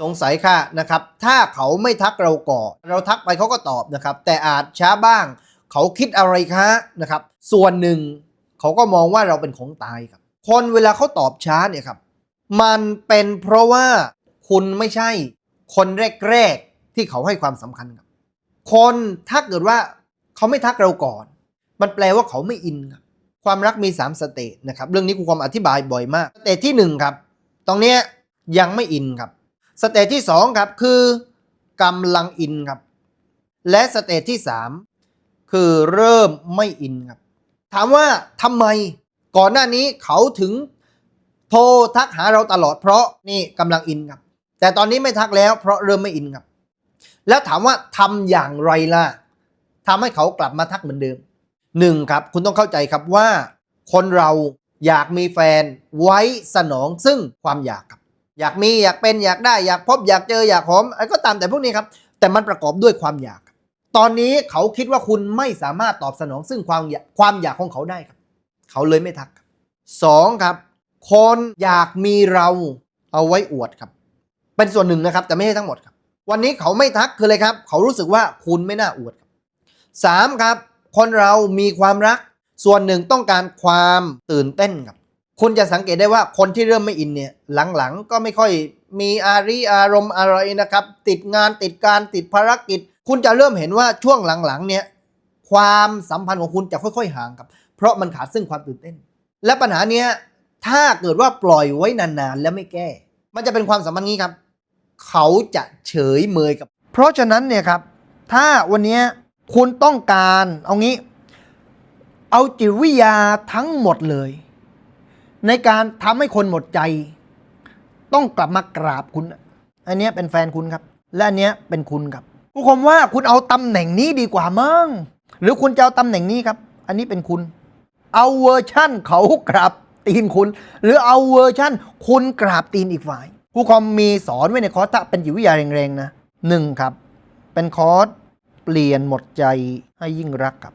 สงสัยค่ะนะครับ ถ้าเขาไม่ทักเราก่อนเราทักไปเขาก็ตอบนะครับ แต่อาจช้าบ้าง เขาคิดอะไรคะนะครับ ส่วนหนึ่งเขาก็มองว่าเราเป็นของตายครับ คนเวลาเขาตอบช้าเนี่ยครับ มันเป็นเพราะว่าคุณไม่ใช่คนแรกๆที่เขาให้ความสำคัญครับ คนถ้าเกิดว่าเขาไม่ทักเราก่อน มันแปลว่าเขาไม่อินครับความรักมี 3 สเตจนะครับ เรื่องนี้ครูความอธิบายบ่อยมากสเตจที่1ครับ ตรงเนี้ยยังไม่อินครับ สเตจที่ 2 ครับ คือกำลังอินครับ และสเตจที่ 3 คือเริ่มไม่อินครับ ถามว่าทำไมก่อนหน้านี้เขาถึงโทรทักหาเราตลอดเพราะนี่กำลังอินครับ แต่ตอนนี้ไม่ทักแล้วเพราะเริ่มไม่อินครับ แล้วถามว่าทำอย่างไรล่ะทำให้เขากลับมาทักเหมือนเดิมหนึ่งครับ คุณต้องเข้าใจครับว่า คนเราอยากมีแฟนไว้สนองซึ่งความอยากครับ อยากมีอยากเป็นอยากได้อยากพบอยากเจออยากหอมอะไรก็ตามแต่พวกนี้ครับ แต่มันประกอบด้วยความอยาก ตอนนี้เขาคิดว่าคุณไม่สามารถตอบสนองซึ่งความอยากความอยากของเขาได้ครับ เขาเลยไม่ทักสองครับ คนอยากมีเราเอาไว้อวดครับ เป็นส่วนหนึ่งนะครับ แต่ไม่ใช่ทั้งหมดครับ วันนี้เขาไม่ทักคืออะไรครับ เขารู้สึกว่าคุณไม่น่าอวดครับสามครับ คนเรามีความรัก ส่วนหนึ่งต้องการความตื่นเต้นครับ คุณจะสังเกตได้ว่าคนที่เริ่มไม่อินเนี่ยหลังๆ ก็ไม่ค่อยมีอารีอารมณ์อะไรนะครับ ติดงานติดการติดภารกิจ คุณจะเริ่มเห็นว่าช่วงหลังๆเนี่ยความสัมพันธ์ของคุณจะค่อย ๆ ห่างครับ เพราะมันขาดซึ่งความตื่นเต้น และปัญหาเนี้ยถ้าเกิดว่าปล่อยไว้นานๆ แล้วไม่แก้ มันจะเป็นความสัมพันธ์นี้ครับ เขาจะเฉยเมยกับ เพราะฉะนั้นเนี่ยครับ ถ้าวันนี้คุณต้องการเอางี้ เอาจิตวิทยาทั้งหมดเลย ในการทำให้คนหมดใจ ต้องกลับมากราบคุณ อันนี้เป็นแฟนคุณครับ และอันนี้เป็นคุณครับผู้ชมว่าคุณเอาตำแหน่งนี้ดีกว่ามั้งหรือคุณจะเอาตำแหน่งนี้ครับ อันนี้เป็นคุณ เอาเวอร์ชั่นเขากราบตีนคุณ หรือเอาเวอร์ชั่น คุณกราบตีนอีกฝ่าย ผู้คอมมีสอนไว้ในคอร์สถ้าเป็นจิตวิทยาแรงๆนะหนึ่งครับ เป็นคอร์สเปลี่ยนหมดใจให้ยิ่งรักครับ